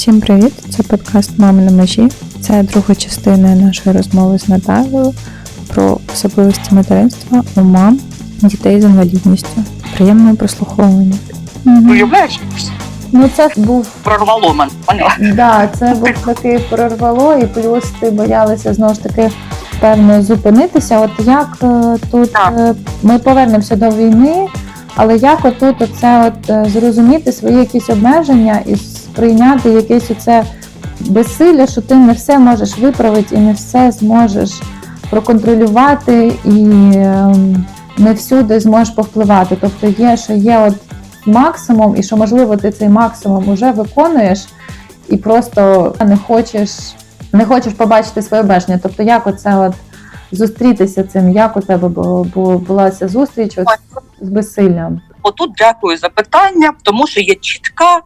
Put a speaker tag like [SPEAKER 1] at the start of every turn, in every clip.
[SPEAKER 1] Всім привіт! Це подкаст Мами на межі. Це друга частина нашої розмови з Наталією про особливості материнства у мам дітей з інвалідністю. Приємного прослуховування.
[SPEAKER 2] Уявляєш,
[SPEAKER 3] Ну, це був
[SPEAKER 2] прорвало мене. Поняла?
[SPEAKER 3] да, це був такий прорвало, і плюс ти боялася знову ж таки певно зупинитися. От як е, тут
[SPEAKER 2] Так.
[SPEAKER 3] е, ми повернемося до війни, але як отут оце от е, зрозуміти свої якісь обмеження і сприйняти якесь оце безсилля, що ти не все можеш виправити і не все зможеш проконтролювати і ем, не всюди зможеш повпливати. Тобто є, що є от максимум, і що можливо ти цей максимум вже виконуєш, і просто не хочеш, не хочеш побачити своє обмеження. Тобто, як оце от зустрітися цим, як у тебе була ця зустріч от з безсиллям?
[SPEAKER 2] Отут дякую за питання, тому що є чітка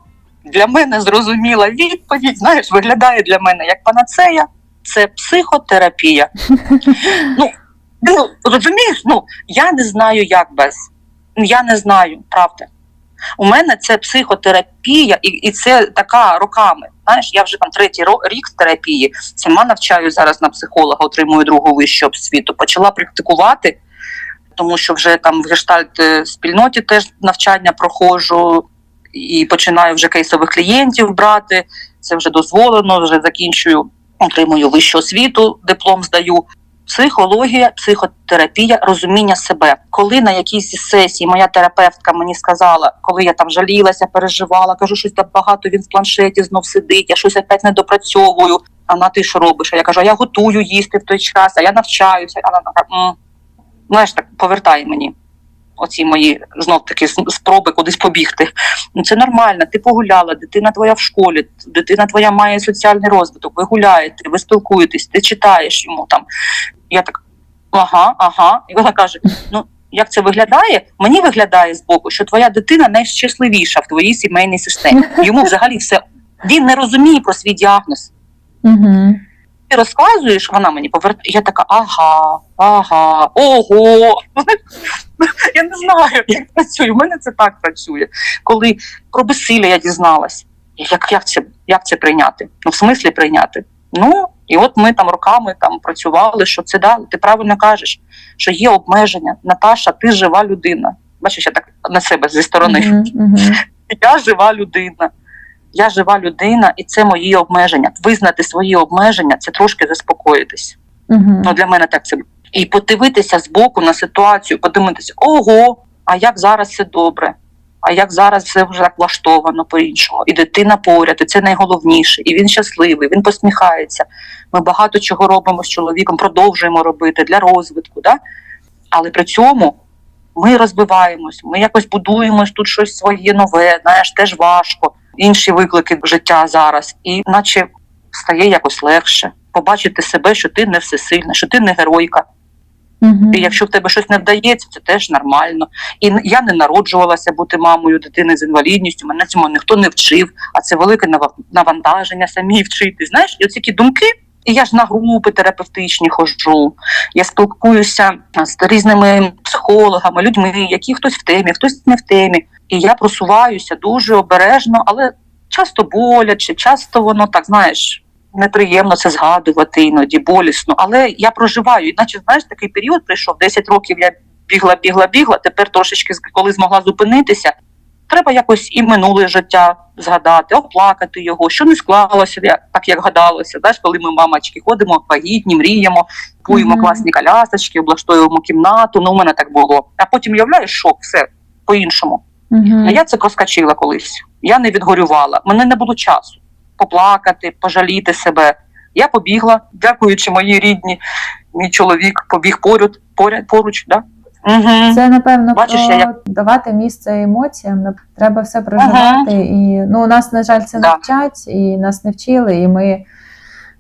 [SPEAKER 2] для мене зрозуміла відповідь. Знаєш, виглядає для мене як панацея. Це психотерапія. ну, ну розумієш, ну я не знаю, як без. Я не знаю, правда. У мене це психотерапія, і, і це така роками. Знаєш, я вже там третій рік в терапії. Сама навчаю зараз на психолога, отримую другу вищу освіту. Почала практикувати, тому що вже там в гештальт е, спільноті теж навчання проходжу і починаю вже кейсових клієнтів брати. Це вже дозволено, вже закінчую, отримую вищу освіту, диплом здаю. Психологія, психотерапія, розуміння себе. Коли на якійсь сесії моя терапевтка мені сказала, коли я там жалілася, переживала, кажу, щось там багато він в планшеті знов сидить, я щось опять не допрацьовую. А вона ти що робиш? А я кажу, а я готую їсти в той час, а я навчаюся. А вона така, знаєш, так повертає мені оці мої знов таки спроби кудись побігти. Ну це нормально. Ти погуляла, дитина твоя в школі, дитина твоя має соціальний розвиток. Ви гуляєте, ви спілкуєтесь, ти читаєш йому там. Я так, ага, ага. І вона каже: ну. Як це виглядає? Мені виглядає з боку, що твоя дитина найщасливіша в твоїй сімейній системі. Йому взагалі все він не розуміє про свій діагноз.
[SPEAKER 3] Угу.
[SPEAKER 2] Ти розказуєш, вона мені повертає. Я така, ага, ага, ого. Я не знаю, як працює. У мене це так працює. Коли про безсилля я дізналась, як, як, це, як це прийняти? Ну, в смислі прийняти? Ну, і от ми там роками там працювали, що це да, ти правильно кажеш, що є обмеження. Наташа, ти жива людина. Бачиш, я так на себе зі сторони.
[SPEAKER 3] Угу.
[SPEAKER 2] Я жива людина. Я жива людина, і це мої обмеження. Визнати свої обмеження це трошки заспокоїтись.
[SPEAKER 3] Угу.
[SPEAKER 2] Ну для мене так це і подивитися збоку на ситуацію, подивитися, ого, а як зараз все добре, а як зараз все вже так влаштовано по-іншому. І дитина поряд, і це найголовніше. І він щасливий, він посміхається. Ми багато чого робимо з чоловіком, продовжуємо робити для розвитку. Да? Але при цьому ми розбиваємось, ми якось будуємось тут щось своє нове, знаєш, теж важко. Інші виклики життя зараз, і наче стає якось легше побачити себе, що ти не всесильна, що ти не геройка.
[SPEAKER 3] Угу.
[SPEAKER 2] І якщо в тебе щось не вдається, це теж нормально. І я не народжувалася бути мамою дитини з інвалідністю. Мене цьому ніхто не вчив, а це велике нава- навантаження самі вчити. Знаєш, і оці такі думки. І я ж на групи терапевтичні ходжу. Я спілкуюся з різними психологами, людьми, які хтось в темі, хтось не в темі. І я просуваюся дуже обережно, але часто боляче, часто воно так знаєш. Неприємно це згадувати іноді болісно, але я проживаю. Іначе знаєш, такий період прийшов 10 років. Я бігла, бігла, бігла. Тепер трошечки, коли змогла зупинитися, треба якось і минуле життя згадати, оплакати його, що не склалося, так як гадалося. Знаєш, коли ми мамочки ходимо, вагітні, мріємо, купуємо
[SPEAKER 3] Мгм.
[SPEAKER 2] класні колясочки, облаштовуємо кімнату. Ну, у мене так було. А потім уявляєш шок, все по-іншому.
[SPEAKER 3] Угу.
[SPEAKER 2] А я це проскочила колись. Я не відгорювала. Мене не було часу поплакати, пожаліти себе. Я побігла, дякуючи моїй рідні, мій чоловік побіг поряд, поряд поруч. Да? Угу.
[SPEAKER 3] Це напевно
[SPEAKER 2] Бачиш,
[SPEAKER 3] про
[SPEAKER 2] я
[SPEAKER 3] давати місце емоціям. Треба все проживати. І ну у нас, на жаль, це
[SPEAKER 2] Да.
[SPEAKER 3] не вчать, і нас не вчили, і ми.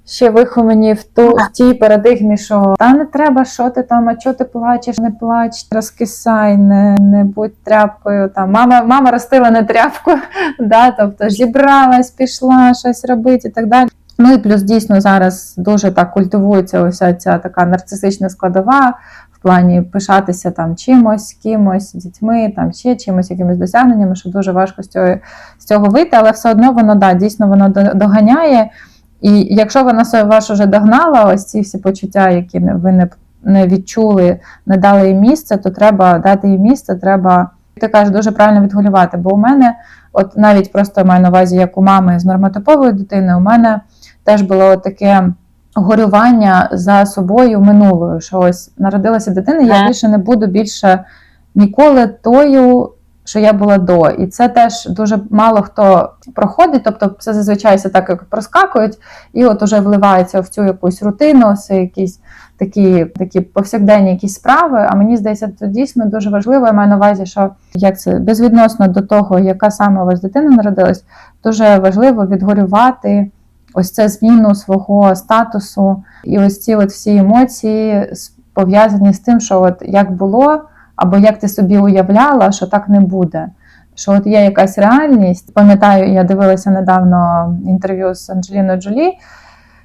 [SPEAKER 3] Ще виховані в ту в тій парадигмі, що та не треба, що ти там, а чого ти плачеш, не плач, розкисай, не, не будь тряпкою. Там мама, мама ростила не тряпку, да, тобто зібралась, пішла щось робити і так далі. Ну і плюс дійсно зараз дуже так культивується ось ця така нарцисична складова В плані пишатися там чимось, кимось, дітьми, там ще чимось, якимись досягненнями, що дуже важко з цього, з цього вийти, але все одно воно да, дійсно воно до- доганяє. І якщо вона вас уже догнала, ось ці всі почуття, які ви не, не відчули, не дали їй місце, то треба дати їй місце, треба, ти кажеш, дуже правильно відгулювати. Бо у мене, от навіть просто маю на увазі, як у мами з нормотиповою дитиною, у мене теж було таке горювання за собою минулою, що ось народилася дитина, я більше не буду більше ніколи тою, що я була до. І це теж дуже мало хто проходить, тобто це зазвичай все так як проскакують, і от уже вливається в цю якусь рутину, це якісь такі, такі повсякденні якісь справи. А мені здається, це дійсно дуже важливо. Я маю на увазі, що як це безвідносно до того, яка саме у вас дитина народилась, дуже важливо відгорювати ось це зміну свого статусу і ось ці от всі емоції пов'язані з тим, що от як було, або як ти собі уявляла, що так не буде. Що от є якась реальність. Пам'ятаю, я дивилася недавно інтерв'ю з Анджеліною Джолі,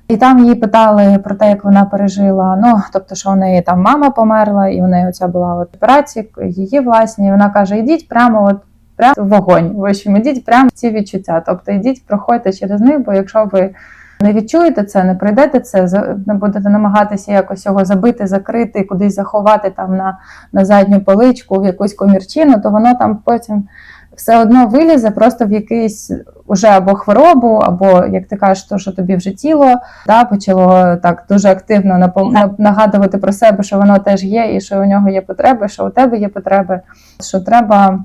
[SPEAKER 3] і там її питали про те, як вона пережила. Ну, тобто, що у неї там мама померла, і у неї оця була от операція, її власні. І вона каже: йдіть прямо от прямо в вогонь. В общем, ідіть прямо в ці відчуття. Тобто йдіть, проходьте через них, бо якщо ви не відчуєте це, не пройдете це, не будете намагатися якось його забити, закрити, кудись заховати там на, на задню поличку, в якусь комірчину, то воно там потім все одно вилізе просто в якийсь уже або хворобу, або як ти кажеш, то, що тобі вже тіло да, почало так дуже активно напом- нагадувати про себе, що воно теж є, і що у нього є потреби, що у тебе є потреби, що треба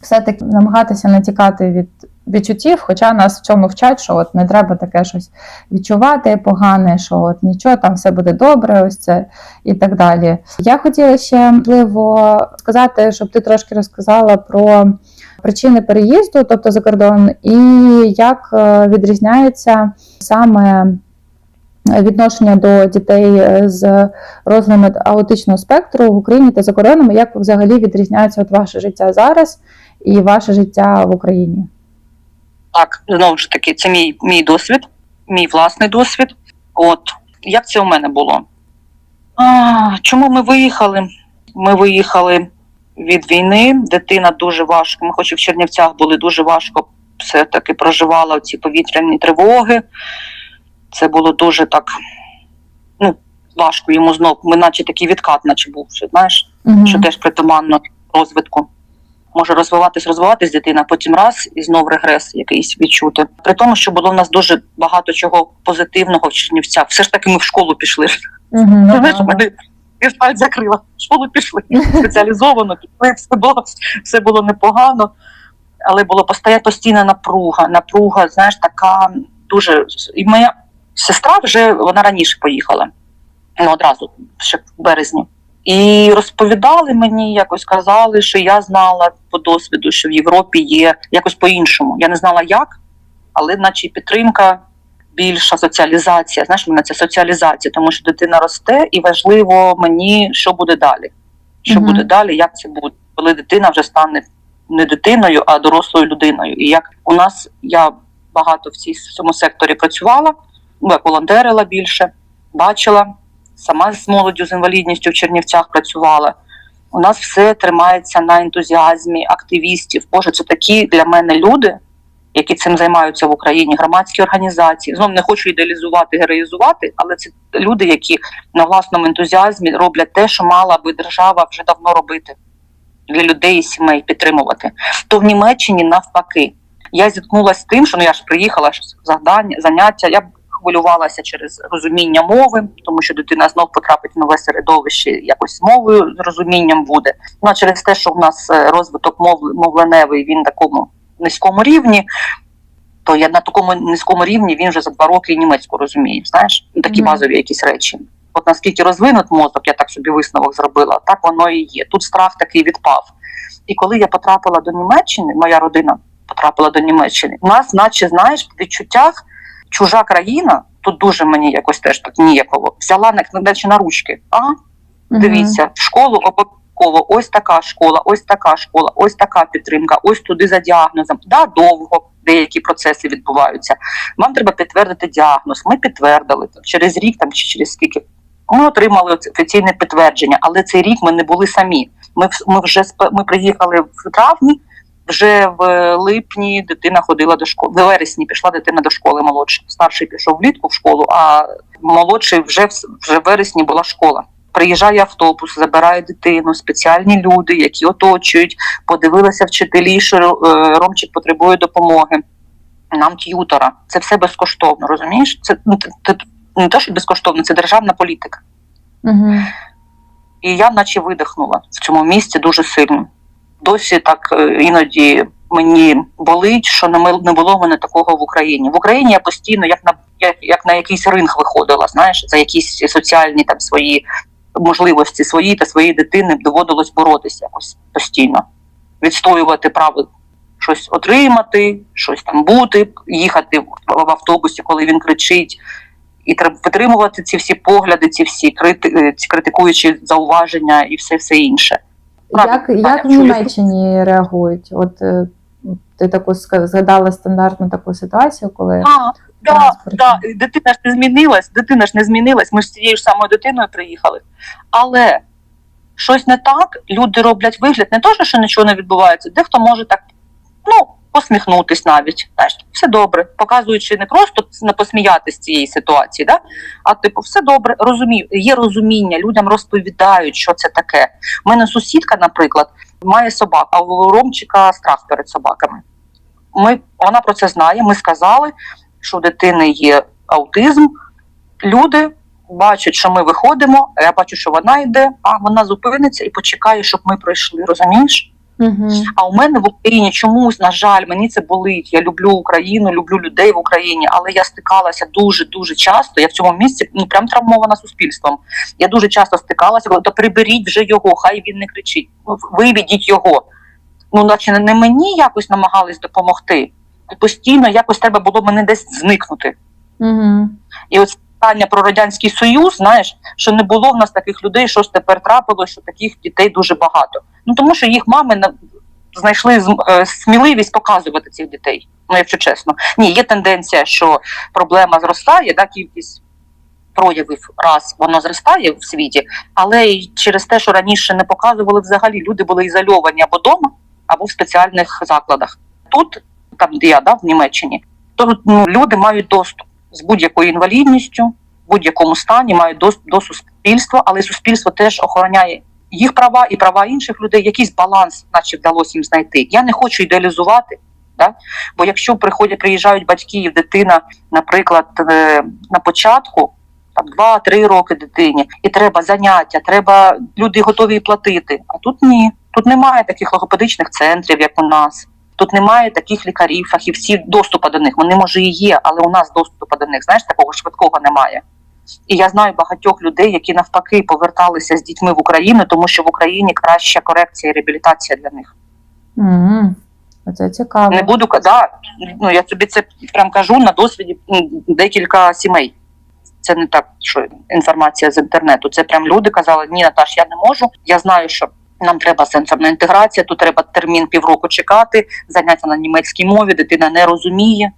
[SPEAKER 3] все-таки намагатися не тікати від відчуттів, хоча нас в цьому вчать, що от не треба таке щось відчувати погане, що от нічого, там все буде добре, ось це і так далі. Я хотіла ще можливо сказати, щоб ти трошки розказала про причини переїзду, тобто за кордон, і як е, відрізняється саме відношення до дітей е, з розладом аутичного спектру в Україні та за кордоном, як взагалі відрізняється от ваше життя зараз і ваше життя в Україні?
[SPEAKER 2] Так, знову ж таки, це мій, мій досвід, мій власний досвід. От як це у мене було? А, чому ми виїхали? Ми виїхали від війни. Дитина дуже важко. Ми, хоч і в Чернівцях були дуже важко, все таки проживала ці повітряні тривоги. Це було дуже так. Ну, важко йому знов. Ми наче такий відкат, наче був, знаєш,
[SPEAKER 3] Мгм.
[SPEAKER 2] що теж притаманно розвитку. Може розвиватись, розвиватись дитина, потім раз і знов регрес якийсь відчути. При тому, що було в нас дуже багато чого позитивного в Чернівцях. Все ж таки ми в школу пішли.
[SPEAKER 3] Ну,
[SPEAKER 2] Знаєш, мене гештальт закрила. В школу пішли спеціалізовано, пішли, все було, все було непогано, але постає постійна напруга. Напруга, знаєш, така дуже. І моя сестра вже вона раніше поїхала. Ну, одразу, ще в березні. І розповідали мені, якось казали, що я знала по досвіду, що в Європі є якось по-іншому. Я не знала як, але наче підтримка, більша соціалізація. Знаєш, мене це соціалізація, тому що дитина росте, і важливо мені, що буде далі. Що
[SPEAKER 3] Мгм.
[SPEAKER 2] буде далі, як це буде, коли дитина вже стане не дитиною, а дорослою людиною. І як у нас я багато в цій- в цьому секторі працювала, ну, як волонтерила більше, бачила, сама з молоддю з інвалідністю в Чернівцях працювала. У нас все тримається на ентузіазмі активістів. Боже, це такі для мене люди, які цим займаються в Україні, громадські організації. Знову не хочу ідеалізувати, героїзувати, але це люди, які на власному ентузіазмі роблять те, що мала би держава вже давно робити для людей і сімей підтримувати. То в Німеччині навпаки. Я зіткнулася з тим, що ну я ж приїхала ж завдання, заняття. Я хвилювалася через розуміння мови, тому що дитина знов потрапить в нове середовище, якось мовою з розумінням буде. Ну а через те, що в нас е, розвиток мов мовленевий, він на такому низькому рівні, то я на такому низькому рівні він вже за два роки німецьку розуміє. Знаєш, Ну, такі
[SPEAKER 3] Мгм.
[SPEAKER 2] базові якісь речі. От наскільки розвинут мозок, я так собі висновок зробила, так воно і є. Тут страх такий відпав. І коли я потрапила до Німеччини, моя родина потрапила до Німеччини, у нас, наче знаєш, в відчуттях чужа країна, тут дуже мені якось теж так ніяково, взяла на, наче на ручки.
[SPEAKER 3] Мгм.
[SPEAKER 2] Дивіться, в школу обов'язково, ось така школа, ось така школа, ось така підтримка, ось туди за діагнозом. Да, довго деякі процеси відбуваються. Вам треба підтвердити діагноз. Ми підтвердили там, через рік там чи через скільки Ми отримали офіційне підтвердження, але цей рік ми не були самі. Ми, ми вже ми приїхали в травні, вже в липні дитина ходила до школи. В вересні пішла дитина до школи молодша. Старший пішов влітку в школу, а молодший вже в, вже в вересні була школа. Приїжджає автобус, забирає дитину, спеціальні люди, які оточують, подивилися вчителі, що е, Ромчик потребує допомоги. Нам т'ютора. Це все безкоштовно, розумієш? Це ну, не те, що безкоштовно, це державна політика.
[SPEAKER 3] Угу.
[SPEAKER 2] І я наче видихнула в цьому місці дуже сильно. Досі так е, іноді мені болить, що не було в мене такого в Україні. В Україні я постійно, як на як, як на якийсь ринг виходила, знаєш, за якісь соціальні там свої можливості свої та своєї дитини доводилось боротися якось постійно, відстоювати право щось отримати, щось там бути, їхати в в автобусі, коли він кричить. І треба витримувати ці всі погляди, ці всі крити, е, ці критикуючі зауваження і все все інше.
[SPEAKER 3] Як, як в Німеччині реагують? От е, ти таку згадала стандартну таку ситуацію, коли
[SPEAKER 2] А, да, да, дитина ж не змінилась, дитина ж не змінилась. Ми ж з цією ж самою дитиною приїхали. Але щось не так, люди роблять вигляд, не то, що нічого не відбувається, дехто може так, ну, посміхнутись навіть. Знаєш, все добре, показуючи не просто не посміятися з цієї ситуації, да? а типу, все добре, розумію, є розуміння, людям розповідають, що це таке. У мене сусідка, наприклад, має собак, а у Ромчика страх перед собаками. Ми, вона про це знає, ми сказали, що у дитини є аутизм. Люди бачать, що ми виходимо, я бачу, що вона йде, а вона зупиниться і почекає, щоб ми пройшли. Розумієш?
[SPEAKER 3] Угу.
[SPEAKER 2] А у мене в Україні чомусь, на жаль, мені це болить. Я люблю Україну, люблю людей в Україні, але я стикалася дуже дуже часто. Я в цьому місці ну прям травмована суспільством. Я дуже часто стикалася, то приберіть вже його, хай він не кричить. Ну, Виведіть його. Ну, наче не мені якось намагались допомогти. Постійно якось треба було мене десь зникнути.
[SPEAKER 3] Угу.
[SPEAKER 2] І от питання про радянський союз, знаєш, що не було в нас таких людей, що ж тепер трапилось, що таких дітей дуже багато. Ну тому що їх мами на- знайшли е, сміливість показувати цих дітей. Ну, якщо чесно, ні, є тенденція, що проблема зростає, да, кількість проявів раз воно зростає в світі, але й через те, що раніше не показували взагалі, люди були ізольовані або вдома, або в спеціальних закладах. Тут, там де я да, в Німеччині, то ну, люди мають доступ з будь-якою інвалідністю, в будь-якому стані мають доступ до суспільства, але суспільство теж охороняє їх права і права інших людей. Якийсь баланс, наче вдалося їм знайти. Я не хочу ідеалізувати. Да? Бо якщо приходять, приїжджають батьки і дитина, наприклад, е, на початку. Там 2-3 роки дитині, і треба заняття, треба люди готові платити. А тут ні. Тут немає таких логопедичних центрів, як у нас. Тут немає таких лікарів, фахівців, доступу до них. Вони може і є, але у нас доступу до них, знаєш, такого швидкого немає. І я знаю багатьох людей, які навпаки поверталися з дітьми в Україну, тому що в Україні краща корекція і реабілітація для них.
[SPEAKER 3] Угу. Оце цікаво.
[SPEAKER 2] Не буду да, ну я тобі це прям кажу на досвіді декілька сімей. Це не так, що інформація з інтернету. Це прям люди казали: ні, Наташ, я не можу. Я знаю, що нам треба сенсорна інтеграція, тут треба термін півроку чекати, заняття на німецькій мові, дитина не розуміє.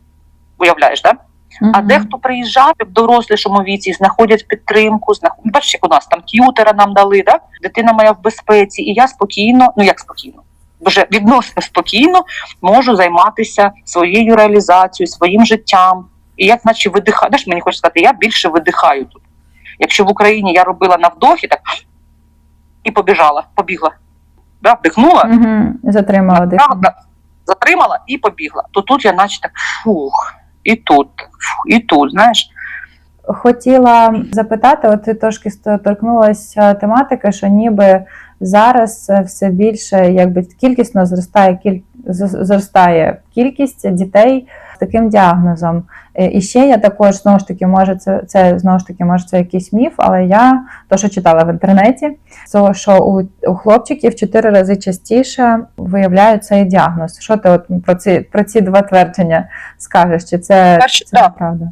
[SPEAKER 2] Уявляєш, так? Да?
[SPEAKER 3] Мгм.
[SPEAKER 2] А дехто приїжджає в дорослішому віці, знаходять підтримку, знаходять, бачиш, як у нас там т'ютера нам дали, так? дитина моя в безпеці, і я спокійно, ну як спокійно, вже відносно спокійно можу займатися своєю реалізацією, своїм життям. І як наче видихаю, знаєш, мені хочеться сказати, я більше видихаю тут. Якщо в Україні я робила на вдохі, так і побіжала, побігла. Да, вдихнула,
[SPEAKER 3] Мгм. Затримала дихання.
[SPEAKER 2] Затримала і побігла. То тут я наче так фух, і тут, фух, і тут, знаєш.
[SPEAKER 3] Хотіла запитати, от ти трошки торкнулася тематики, що ніби зараз е, все більше якби кількісно зростає кіль... зростає кількість дітей таким діагнозом. Е, І ще я також знову ж таки, може, це, це знову ж таки, може, це якийсь міф, але я то, що читала в інтернеті, то що у, у хлопчиків чотири рази частіше виявляють цей діагноз. Що ти от про ці про ці два твердження скажеш? Чи це,
[SPEAKER 2] Перше,
[SPEAKER 3] це
[SPEAKER 2] да.
[SPEAKER 3] правда?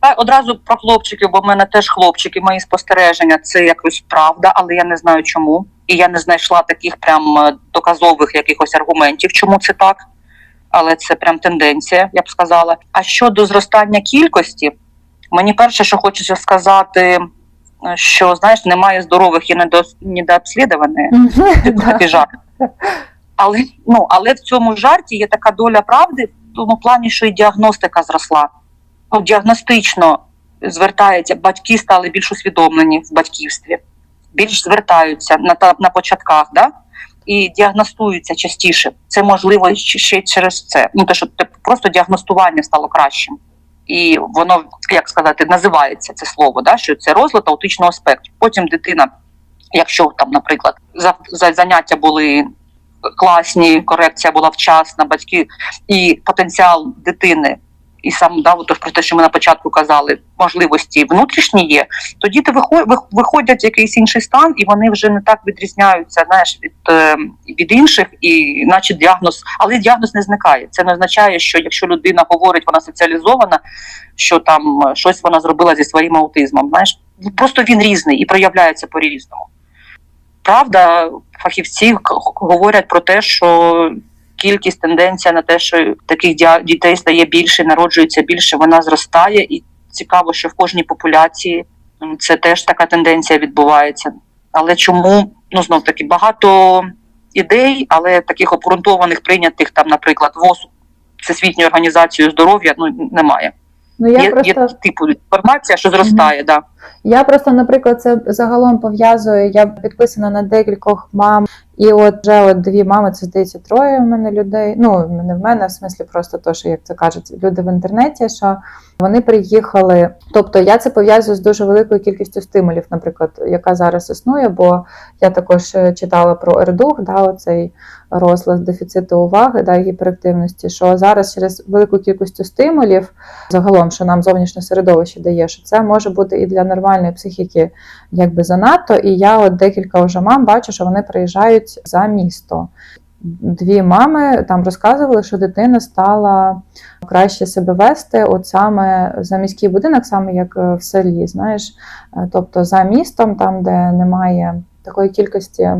[SPEAKER 2] Та одразу про хлопчиків, бо в мене теж хлопчики, мої спостереження, це якось правда, але я не знаю чому. І я не знайшла таких прям е, доказових якихось аргументів, чому це так. Але це прям тенденція, я б сказала. А щодо зростання кількості, мені перше, що хочеться сказати, що знаєш, немає здорових і недос- недообслідуваних. Але, ну, але в цьому жарті є така доля правди в тому плані, що і діагностика зросла. Ну, діагностично звертається, батьки стали більш усвідомлені в батьківстві, більш звертаються на, на початках, да? І діагностуються частіше. Це можливо ще через це. Ну, те, що просто діагностування стало кращим. І воно, як сказати, називається це слово, да? що це розлад аутичного спектру. Потім дитина, якщо там, наприклад, за, за заняття були класні, корекція була вчасна, батьки і потенціал дитини, і сам да, от про те, що ми на початку казали, можливості внутрішні є, то діти виходять в якийсь інший стан, і вони вже не так відрізняються знаєш, від, е, від інших, і наче діагноз, але діагноз не зникає. Це не означає, що якщо людина говорить, вона соціалізована, що там е, щось вона зробила зі своїм аутизмом. Знаєш, просто він різний і проявляється по-різному. Правда, фахівці говорять про те, що кількість тенденція на те, що таких дітей стає більше, народжується більше, вона зростає, і цікаво, що в кожній популяції це теж така тенденція відбувається. Але чому ну знов таки багато ідей, але таких обґрунтованих прийнятих там, наприклад, ВОЗ Всесвітньою організацією здоров'я ну немає.
[SPEAKER 3] Ну я
[SPEAKER 2] є,
[SPEAKER 3] просто
[SPEAKER 2] є типу інформація, що зростає, да.
[SPEAKER 3] Я просто, наприклад, це загалом пов'язую. Я підписана на декількох мам, і от вже от дві мами, це здається троє в мене людей. Ну не в мене, в смислі просто то, що як це кажуть, люди в інтернеті, що вони приїхали. Тобто я це пов'язую з дуже великою кількістю стимулів, наприклад, яка зараз існує, бо я також е, читала про РДУГ, да, оцей розлад дефіциту уваги да, гіперактивності. Що зараз через велику кількістю стимулів, загалом, що нам зовнішнє середовище дає, що це може бути і для нормальної психіки якби занадто. І я от декілька вже мам бачу, що вони приїжджають за місто. Дві мами там розказували, що дитина стала краще себе вести, от саме за міський будинок, саме як е, в селі, знаєш, Е, тобто за містом, там, де немає такої кількості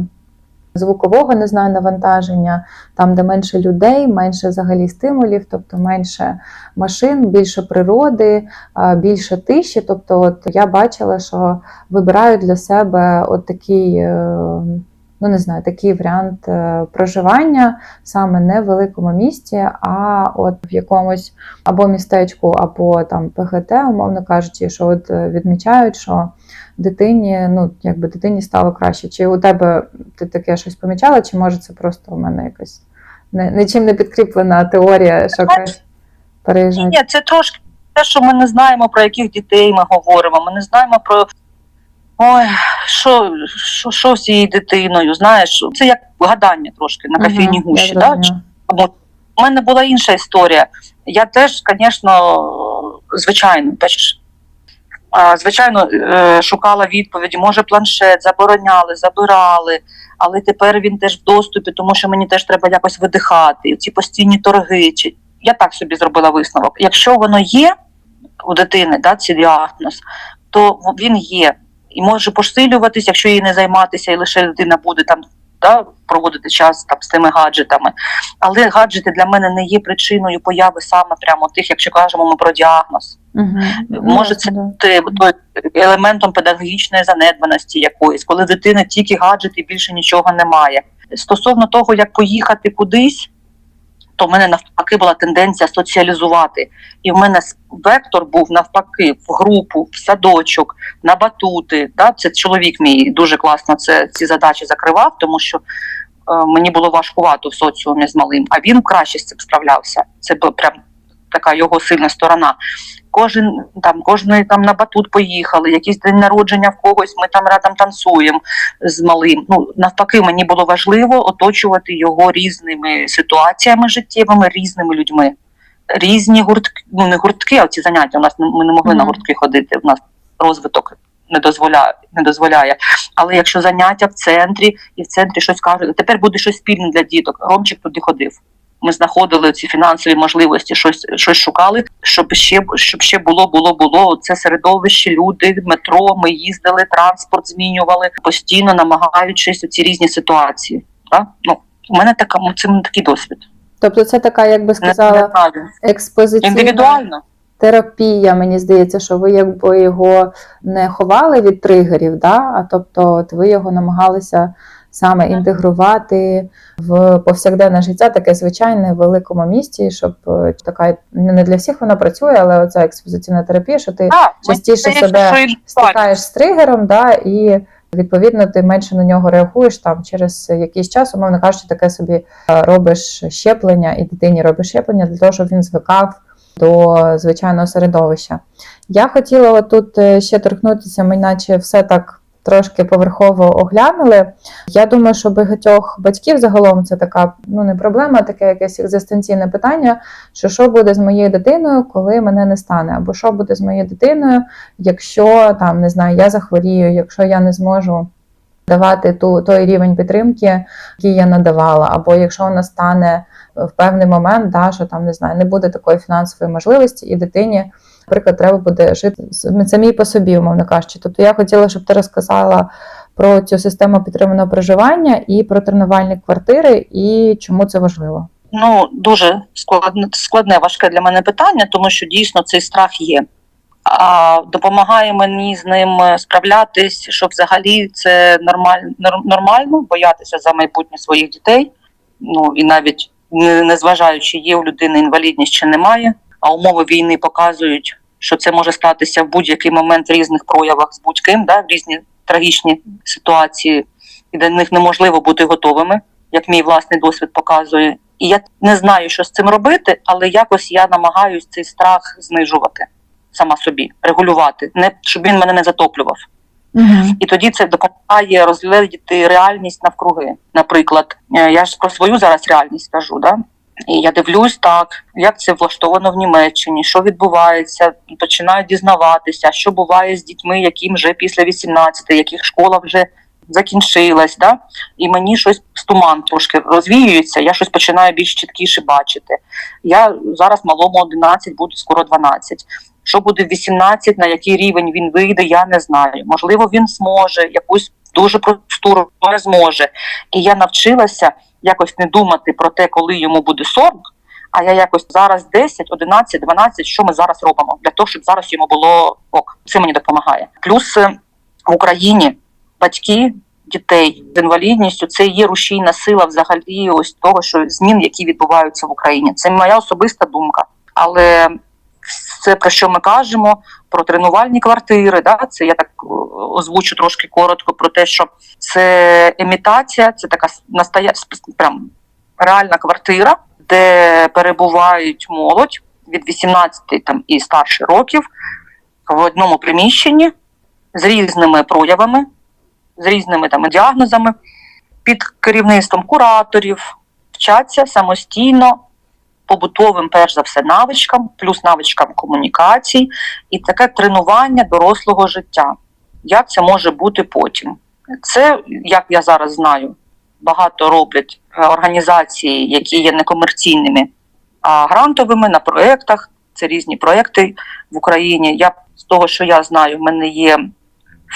[SPEAKER 3] звукового не знаю, навантаження, там, де менше людей, менше взагалі стимулів, тобто менше машин, більше природи, більше тиші. Тобто, от я бачила, що вибирають для себе от такий. Ну, не знаю, такий варіант е, проживання саме не в великому місті, а от в якомусь або містечку, або там ПГТ, умовно кажучи, що от е, відмічають, що дитині, ну якби дитині стало краще. Чи у тебе ти таке щось помічала, чи може це просто у мене якась не, нічим не підкріплена теорія, що краще переїжджати?
[SPEAKER 2] Ні, це трошки те, що ми не знаємо, про яких дітей ми говоримо. Ми не знаємо про ой, що, що, що з цією дитиною. Знаєш, це як гадання трошки на кофейній
[SPEAKER 3] Мгм,
[SPEAKER 2] гущі. Да? Тому у мене була інша історія. Я теж, звісно, звичайно, а, звичайно, е, шукала відповіді. Може, планшет забороняли, забирали, але тепер він теж в доступі, тому що мені теж треба якось видихати. Ці постійні торги. Чи я так собі зробила висновок. Якщо воно є у дитини, да, цей діагноз, то він є і може посилюватись, якщо їй не займатися, і лише дитина буде там да, проводити час там з тими гаджетами. Але гаджети для мене не є причиною появи саме прямо тих, якщо кажемо ми про діагноз.
[SPEAKER 3] Мгм.
[SPEAKER 2] Може, це
[SPEAKER 3] да.
[SPEAKER 2] Ти- елементом педагогічної занедбаності якоїсь, коли в дитини тільки гаджети і більше нічого немає. Стосовно того, як поїхати кудись, то в мене навпаки була тенденція соціалізувати. І в мене вектор був навпаки в групу, в садочок, на батути. Да? Це чоловік мій дуже класно це, ці задачі закривав, тому що е, мені було важкувато в соціумі з малим, а він краще з цим справлявся. Це була прям така його сильна сторона. Кожен там, кожний там на батут поїхали, якийсь день народження в когось, ми там радом танцюємо з малим. Ну навпаки, мені було важливо оточувати його різними ситуаціями життєвими, різними людьми. Різні гуртки, ну не гуртки, а ці заняття. У нас ми не могли на гуртки ходити. У нас розвиток не дозволяє, не дозволяє. Але якщо заняття в центрі і в центрі щось кажуть, тепер буде щось спільне для діток. Ромчик туди ходив. Ми знаходили ці фінансові можливості, щось, щось шукали, щоб ще щоб ще було, було, було. Це середовище, люди, метро. Ми їздили, транспорт змінювали постійно, намагаючись у ці різні ситуації. Так? Ну, у мене така це такий досвід.
[SPEAKER 3] Тобто це така, як би сказала, експозиційна
[SPEAKER 2] Індивідуально.
[SPEAKER 3] терапія, мені здається, що ви якби його не ховали від тригерів, да? а тобто от ви його намагалися саме інтегрувати в повсякденне життя, таке звичайне в великому місті, щоб е, така не для всіх вона працює, але оця експозиційна терапія, що ти
[SPEAKER 2] мені
[SPEAKER 3] частіше себе стикаєш з тригером, да, і відповідно ти менше на нього реагуєш там через якийсь час, умовно кажучи, таке собі е, робиш щеплення, і дитині робиш щеплення для того, щоб він звикав до звичайного середовища. Я хотіла тут е, ще торкнутися, ми наче все так. Трошки поверхово оглянули. Я думаю, що багатьох батьків загалом це така ну не проблема, а таке якесь екзистенційне питання. Що що буде з моєю дитиною, коли мене не стане, або що буде з моєю дитиною, якщо там не знаю, я захворію, якщо я не зможу давати ту той рівень підтримки, який я надавала, або якщо вона стане в певний момент, да, що там не знаю, не буде такої фінансової можливості, і дитині, наприклад, треба буде жити с- самій по собі, умовно кажучи. Тобто я хотіла, щоб ти розказала про цю систему підтриманого проживання і про тренувальні квартири, і чому це важливо.
[SPEAKER 2] Ну, дуже складне, складне, важке для мене питання, тому що дійсно цей страх є. А допомагає мені з ним справлятись, що взагалі це нормаль, нормально боятися за майбутнє своїх дітей. Ну і навіть не- незважаючи, є у людини інвалідність чи немає, а умови війни показують, що це може статися в будь-який момент в різних проявах з будь-ким, да, в різні трагічні ситуації, і до них неможливо бути готовими, як мій власний досвід показує. І я не знаю, що з цим робити, але якось я намагаюсь цей страх знижувати сама собі, регулювати, не щоб він мене не затоплював. І тоді це допомагає розглядіти реальність навкруги. Наприклад, е, я ж про свою зараз реальність кажу, да? І я дивлюсь так, як це влаштовано в Німеччині, що відбувається, починаю дізнаватися, що буває з дітьми, яким вже після 18, яких школа вже закінчилась, да? і мені щось з туман трошки розвіюється, я щось починаю більш чіткіше бачити. Я зараз малому 11, буду скоро 12. Що буде в 18, на який рівень він вийде, я не знаю. Можливо, він зможе якусь дуже просту не зможе. І я навчилася якось не думати про те, коли йому буде 40, а я якось зараз 10, 11, 12, що ми зараз робимо для того, щоб зараз йому було ок. Це мені допомагає. Плюс е, в Україні батьки дітей з інвалідністю це є рушійна сила взагалі ось того, що змін, які відбуваються в Україні. Це моя особиста думка. Але це про що ми кажемо? Про тренувальні квартири. Да? Це я так е, озвучу трошки коротко про те, що це імітація, це така настая... прям реальна квартира, де перебувають молодь від 18 там, і старше років в одному приміщенні з різними проявами, з різними там діагнозами, під керівництвом кураторів, вчаться самостійно побутовим, перш за все, навичкам, плюс навичкам комунікацій, і таке тренування дорослого життя. Як це може бути потім? Це, як я зараз знаю, багато роблять е, організації, які є некомерційними, а грантовими на проєктах. Це різні проєкти в Україні. Я з того, що я знаю, в мене є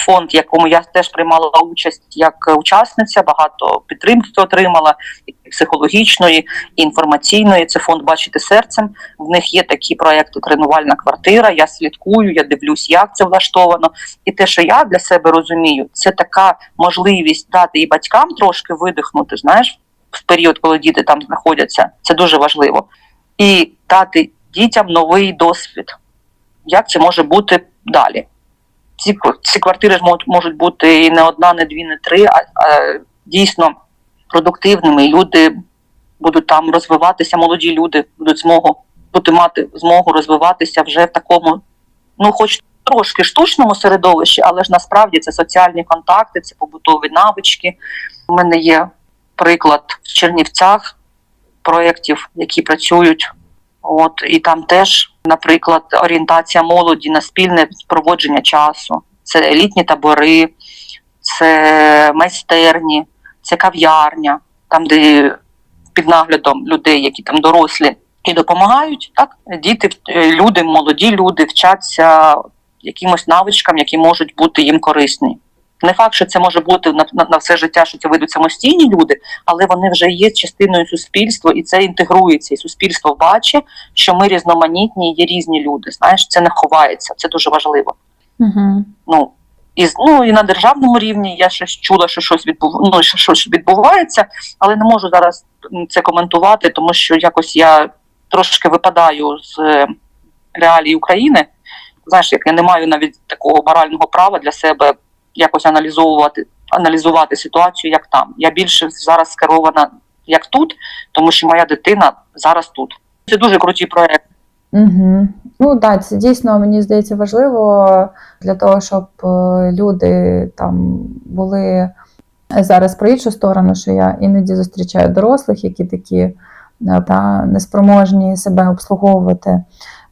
[SPEAKER 2] фонд, якому я теж приймала участь як учасниця, багато підтримки отримала і психологічної, і інформаційної. Це фонд Бачити серцем. В них є такі проекти Тренувальна квартира. Я слідкую, я дивлюсь, як це влаштовано. І те, що я для себе розумію, це така можливість дати і батькам трошки видихнути. Знаєш, в період, коли діти там знаходяться, це дуже важливо, і дати дітям новий досвід. Як це може бути далі? Ці, ці квартири можуть, можуть бути і не одна, не дві, не три, а, а дійсно продуктивними. Люди будуть там розвиватися, молоді люди будуть змогу бути мати змогу розвиватися вже в такому, ну хоч трошки штучному середовищі, але ж насправді це соціальні контакти, це побутові навички. У мене є приклад в Чернівцях проєктів, які працюють. От і там теж, наприклад, орієнтація молоді на спільне проводження часу. Це елітні табори, це майстерні, це кав'ярня, там, де під наглядом людей, які там дорослі і допомагають. Так, діти, люди, молоді люди вчаться якимось навичкам, які можуть бути їм корисні. Не факт, що це може бути на, на, на все життя, що це вийдуть самостійні люди, але вони вже є частиною суспільства, і це інтегрується. І суспільство бачить, що ми різноманітні, є різні люди. Знаєш, це не ховається, це дуже важливо.
[SPEAKER 3] Угу.
[SPEAKER 2] Ну і ну і на державному рівні я щось чула, що щось відбув... ну, що щось відбувається, але не можу зараз це коментувати, тому що якось я трошки випадаю з е, реалій України. Знаєш, як я не маю навіть такого морального права для себе якось аналізовувати, аналізувати ситуацію, як там. Я більше зараз скерована як тут, тому що моя дитина зараз тут. Це дуже круті проекти.
[SPEAKER 3] Угу. Ну так, це дійсно мені здається важливо для того, щоб е, люди там були зараз про іншу сторону, що я іноді зустрічаю дорослих, які такі е, та, неспроможні себе обслуговувати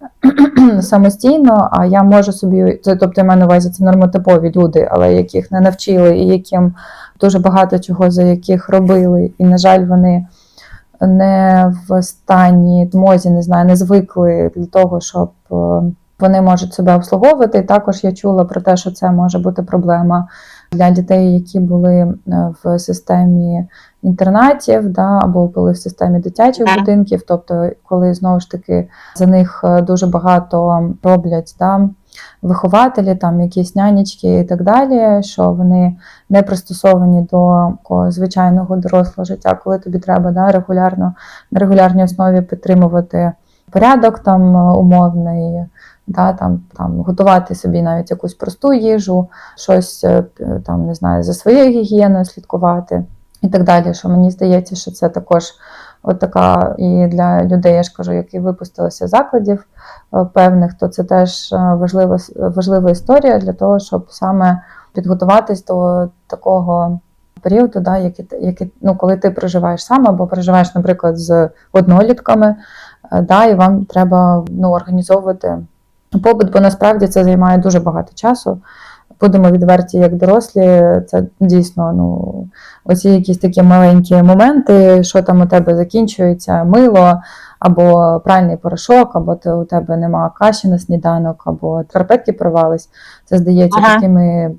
[SPEAKER 3] самостійно, а я можу собі, це, тобто я маю на увазі це нормотипові люди, але яких не навчили, і яким дуже багато чого за яких робили, і, на жаль, вони не в стані змозі, не знаю, не звикли для того, щоб е, вони можуть себе обслуговувати. І також я чула про те, що це може бути проблема для дітей, які були е, в системі інтернатів, да, або були в системі дитячих будинків. Тобто, коли знову ж таки за них е, дуже багато роблять да, вихователі, там якісь нянечки і так далі, що вони не пристосовані до звичайного дорослого життя, коли тобі треба да, регулярно на регулярній основі підтримувати порядок там е, умовний, да, там, там, готувати собі навіть якусь просту їжу, щось е, там, не знаю, за своєю гігієною слідкувати і так далі. Що мені здається, що це також от така і для людей, я ж кажу, які випустилися з закладів е, певних, то це теж важлива, важлива історія для того, щоб саме підготуватись до такого періоду, да, ти- який, ну, коли ти проживаєш сам або проживаєш, наприклад, з однолітками, да, і вам треба ну, організовувати побут, бо насправді це займає дуже багато часу. Будемо відверті, як дорослі, це дійсно ну, оці якісь такі маленькі моменти, що там у тебе закінчується мило, або пральний порошок, або ти, у тебе нема каші на сніданок, або карпетки порвались. Це здається
[SPEAKER 2] Ага.
[SPEAKER 3] такими,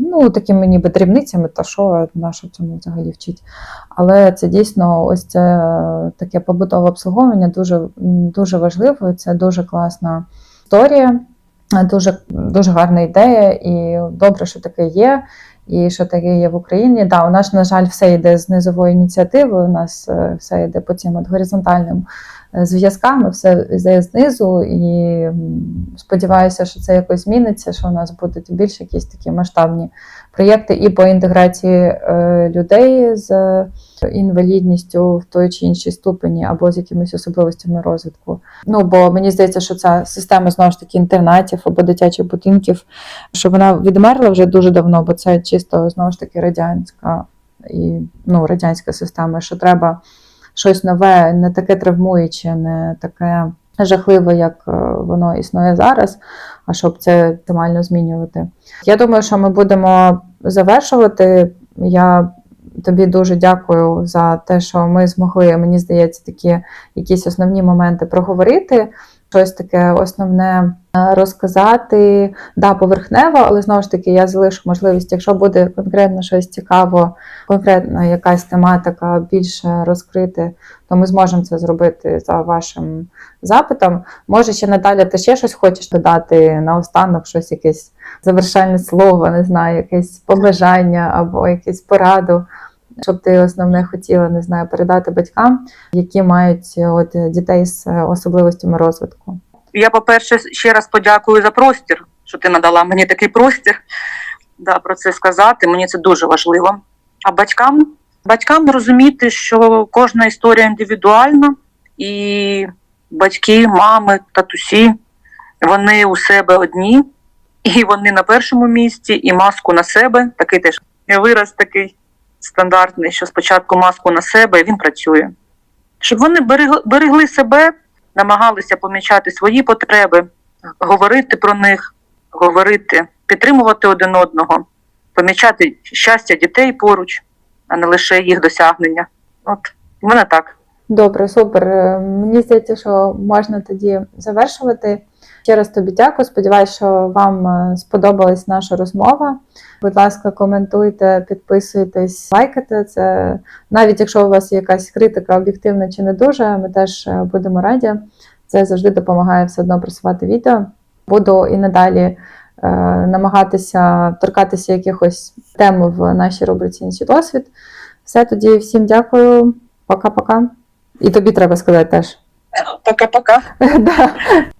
[SPEAKER 3] ну, такими ніби дрібницями, та що на що цьому взагалі вчить. Але це дійсно ось це таке побутове обслуговування дуже, дуже важливо, це дуже класна історія, дуже, дуже гарна ідея, і добре, що таке є. І що таке є в Україні. Да, у нас, на жаль, все йде з низової ініціативи. У нас е, все йде по цим от горизонтальним зв'язками, зв'язкам, все йде знизу. І сподіваюся, що це якось зміниться, що у нас будуть більш якісь такі масштабні проєкти і по інтеграції е, людей з інвалідністю в той чи іншій ступені або з якимись особливостями розвитку. Ну бо мені здається, що ця система знову ж таки інтернатів або дитячих будинків, що вона відмерла вже дуже давно, бо це чисто знову ж таки радянська і ну, радянська система, що треба щось нове, не таке травмуюче, не таке жахливе, як е, воно існує зараз, а щоб це оптимально змінювати. Я думаю, що ми будемо завершувати. Я тобі дуже дякую за те, що ми змогли, мені здається, такі якісь основні моменти проговорити. Щось таке основне е, розказати, да, поверхнево, але знову ж таки я залишу можливість, якщо буде конкретно щось цікаво, конкретно якась тематика більше розкрити, то ми зможемо це зробити за вашим запитом. Може, ще Наталя, ти ще щось хочеш додати наостанок, щось якесь завершальне слово, не знаю, якесь побажання або якусь пораду, щоб ти основне хотіла, не знаю, передати батькам, які мають от дітей з е, особливостями розвитку.
[SPEAKER 2] Я, по-перше, ще раз подякую за простір, що ти надала мені такий простір да, про це сказати. Мені це дуже важливо. А батькам, батькам розуміти, що кожна історія індивідуальна, і батьки, мами, татусі, вони у себе одні, і вони на першому місці, і маску на себе. Такий теж вираз такий стандартний, що спочатку маску на себе, і він працює. Щоб вони берегли, себе, намагалися помічати свої потреби, говорити про них, говорити, підтримувати один одного, помічати щастя дітей поруч, а не лише їх досягнення. От в мене так.
[SPEAKER 3] Добре, супер. Е, Мені здається, що можна тоді завершувати. Ще раз тобі дякую. Сподіваюся, що вам е, сподобалась наша розмова. Будь ласка, коментуйте, підписуйтесь, лайкайте це. Навіть якщо у вас є якась критика об'єктивна чи не дуже, ми теж е, будемо раді. Це завжди допомагає все одно просувати відео. Буду і надалі е, намагатися торкатися якихось тем в нашій рубриці «Інший досвід. Все тоді, всім дякую, пока-пока. І тобі треба сказати теж.
[SPEAKER 2] Пока-пока.